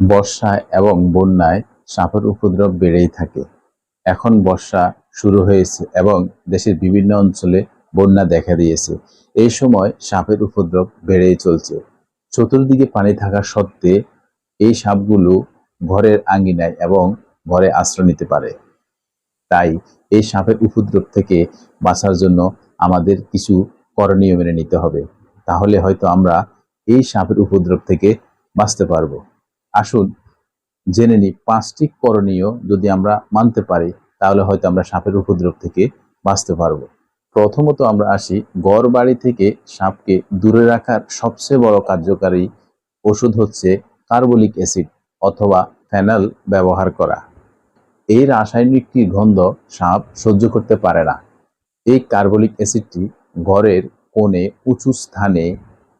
বর্ষায় এবং বন্যায় সাপের উপদ্রব বেড়েই থাকে। এখন বর্ষা শুরু হয়েছে এবং দেশের বিভিন্ন অঞ্চলে বন্যা দেখা দিয়েছে। এই সময় সাপের উপদ্রব বেড়েই চলছে। চতুর্দিকে পানি থাকা সত্ত্বে এই সাপগুলো ঘরের আঙ্গিনায় এবং ঘরে আশ্রয় নিতে পারে। তাই এই সাপের উপদ্রব থেকে বাঁচার জন্য আমাদের কিছু করণীয় মেনে নিতে হবে। তাহলে হয়তো আমরা এই সাপের উপদ্রব থেকে বাঁচতে পারব। আসুন, জেনে নিই পাঁচটি করণীয় যদি আমরা মানতে পারি, তাহলে হয়তো আমরা সাপের উপদ্রব থেকে বাঁচতে পারব। প্রথমত আমরা আসি, গড় বাড়ি থেকে সাপকে দূরে রাখার সবচেয়ে বড় কার্যকারী ওষুধ হচ্ছে কার্বলিক অ্যাসিড অথবা ফেনাল ব্যবহার করা। এই রাসায়নিকটির গন্ধ সাপ সহ্য করতে পারে না। এই কার্বলিক অ্যাসিডটি ঘরের কোণে উঁচু স্থানে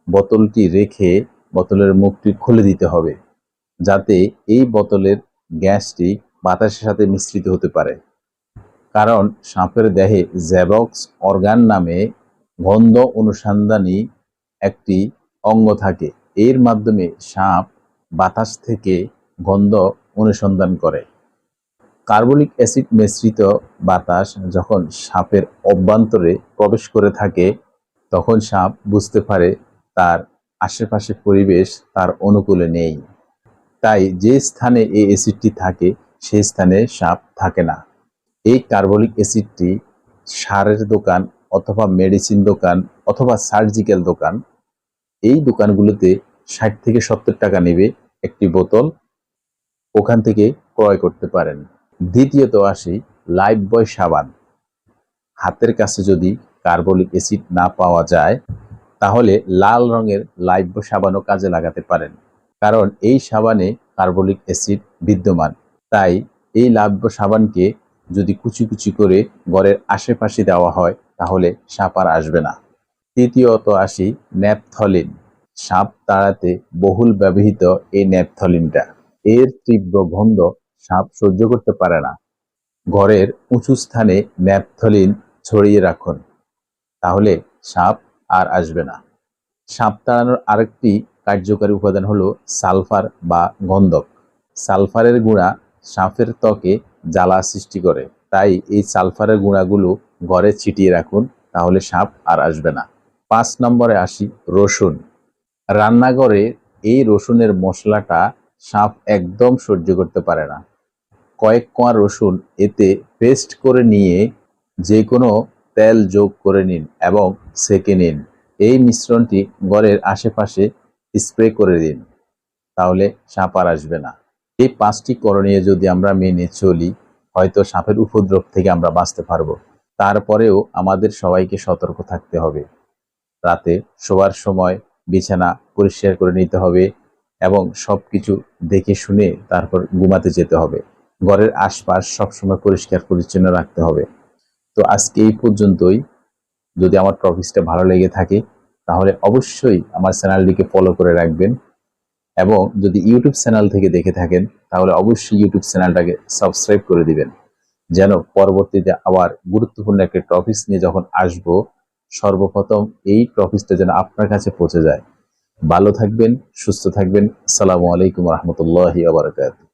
বোতলটি রেখে বোতলের মুখটি খুলে দিতে হবে। যাতে এই বোতলের গ্যাসটি বাতাসের সাথে মিশ্রিত হতে পারে। কারণ সাপের দেহে জ্যাবক্স অর্গান নামে গন্ধ অনুসন্ধানী একটি অঙ্গ থাকে। এর মাধ্যমে সাপ বাতাস থেকে গন্ধ অনুসন্ধান করে। কার্বলিক অ্যাসিড মিশ্রিত বাতাস যখন সাপের অভ্যন্তরে প্রবেশ করে থাকে, তখন সাপ বুঝতে পারে তার আশেপাশে পরিবেশ তার অনুকূলে নেই। তাই যে স্থানে এই অ্যাসিডটি থাকে সেই স্থানে সাপ থাকে না। এই কার্বলিক অ্যাসিডটি সারের দোকান অথবা মেডিসিন দোকান অথবা সার্জিক্যাল দোকান, এই দোকানগুলোতে ষাট থেকে সত্তর টাকা নেবে একটি বোতল। ওখান থেকে ক্রয় করতে পারেন। দ্বিতীয়ত আসি লাইফ বয় সাবান। হাতের কাছে যদি কার্বলিক অ্যাসিড না পাওয়া যায়, তাহলে লাল রঙের লাইফ বয় সাবানও কাজে লাগাতে পারেন। কারণ এই সাবানে কার্বলিক অ্যাসিড বিদ্যমান। তাই এই লাভ্য সাবানকে যদি কুচি কুচি করে ঘরের আশেপাশে দেওয়া হয়, তাহলে সাপ আর আসবে না। তৃতীয়ত আসি ন্যাপথলিন। সাপ তাড়াতে বহুল ব্যবহৃত এই ন্যাপথলিনটা। এর তীব্র গন্ধ সাপ সহ্য করতে পারে না। ঘরের উঁচু স্থানে ন্যাপথলিন ছড়িয়ে রাখুন। তাহলে সাপ আর আসবে না। সাপ তাড়ানোর আরেকটি কার্যকারী উপাদান হলো সালফার বা গন্ধক। সালফারের গুঁড়া সাপের ত্বকে জ্বালা সৃষ্টি করে। তাই এই সালফারের গুঁড়াগুলো ঘরে ছিটিয়ে রাখুন, তাহলে সাপ আর আসবে না। পাঁচ নম্বরে আসি রসুন। রান্নাঘরে এই রসুনের মশলাটা সাপ একদম সহ্য করতে পারে না। কয়েক কোয়া রসুন এতে পেস্ট করে নিয়ে যে কোনো তেল যোগ করে নিন এবং সেকে নিন। এই মিশ্রণটি ঘরের আশেপাশে স্প্রে করে দিন, তাহলে সাপ আর আসবে না। এই পাঁচটি করণীয় যদি আমরা মেনে চলি, হয়তো সাপের উপদ্রব থেকে আমরা বাঁচতে পারব। তারপরেও আমাদের সবাইকে সতর্ক থাকতে হবে। রাতে শোবার সময় বিছানা পরিষ্কার করে নিতে হবে এবং সব কিছু দেখে শুনে তারপর ঘুমাতে যেতে হবে। ঘরের আশপাশ সবসময় পরিষ্কার পরিচ্ছন্ন রাখতে হবে। তো আজকে এই পর্যন্তই। যদি আমার টপিক্সটা ভালো লেগে থাকে তাহলে অবশ্যই আমার চ্যানেলটিকে ফলো করে রাখবেন। এবং যদি ইউটিউব চ্যানেল থেকে দেখে থাকেন, তাহলে অবশ্যই ইউটিউব চ্যানেলটাকে সাবস্ক্রাইব করে দিবেন। যেন পরবর্তীতে আবার গুরুত্বপূর্ণ একটা টপিক্স নিয়ে যখন আসব, সর্বপ্রথম এই টপিক্সটা যেন আপনার কাছে পৌঁছে যায়। ভালো থাকবেন, সুস্থ থাকবেন। আসসালামু আলাইকুম রহমতুল্লাহ আবরকাত